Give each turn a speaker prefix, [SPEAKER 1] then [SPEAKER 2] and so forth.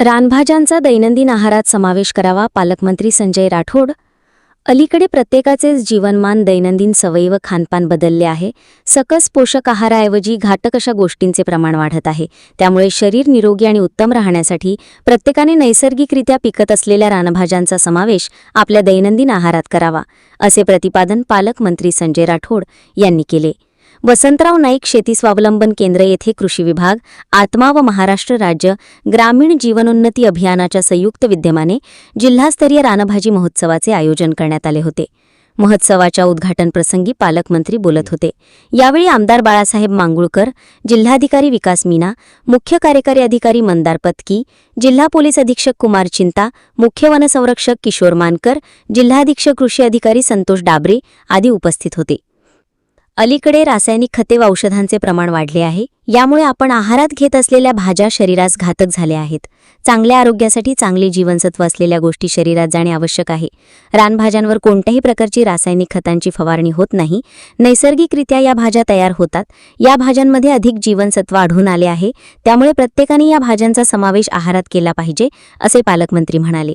[SPEAKER 1] रानभाज्यांचा दैनंदिन आहारात समावेश करावा पालकमंत्री संजय राठोड. अलीकडे प्रत्येकाचेच जीवनमान दैनंदिन सवयी व खानपान बदलले आहे. सकस पोषक आहाराऐवजी घातक अशा गोष्टींचे प्रमाण वाढत आहे. त्यामुळे शरीर निरोगी आणि उत्तम राहण्यासाठी प्रत्येकाने नैसर्गिकरित्या पिकत असलेल्या रानभाज्यांचा समावेश आपल्या दैनंदिन आहारात करावा असे प्रतिपादन पालकमंत्री संजय राठोड यांनी केले. वसंतराव नाईक शेती स्वावलंबन केंद्र येथे कृषी विभाग आत्मा व महाराष्ट्र राज्य ग्रामीण जीवनोन्नती अभियानाच्या संयुक्त विद्यमाने जिल्हास्तरीय रानभाजी महोत्सवाचे आयोजन करण्यात आले होते. महोत्सवाच्या उद्घाटन प्रसंगी पालकमंत्री बोलत होते. यावेळी आमदार बाळासाहेब मांगुळकर जिल्हाधिकारी विकास मीना मुख्य कार्यकारी अधिकारी मंदार पत्की जिल्हा पोलीस अधीक्षक कुमार चिंता मुख्य वनसंरक्षक किशोर मानकर जिल्हाधीक्षक कृषी अधिकारी संतोष डाबरे आदी उपस्थित होते. अलीकडे रासायनिक खते व औषधांचे प्रमाण वाढले आहे. यामुळे आपण आहारात घेत असलेल्या भाज्या शरीरास घातक झाल्या आहेत. चांगल्या आरोग्यासाठी चांगली जीवनसत्व असलेल्या गोष्टी शरीरात जाणे आवश्यक आहे. रानभाज्यांवर कोणत्याही प्रकारची रासायनिक खतांची फवारणी होत नाही. नैसर्गिकरित्या या भाज्या तयार होतात. या भाज्यांमध्ये अधिक जीवनसत्व आढळून आले आहे. त्यामुळे प्रत्येकाने या भाज्यांचा समावेश आहारात केला पाहिजे असे पालकमंत्री म्हणाले.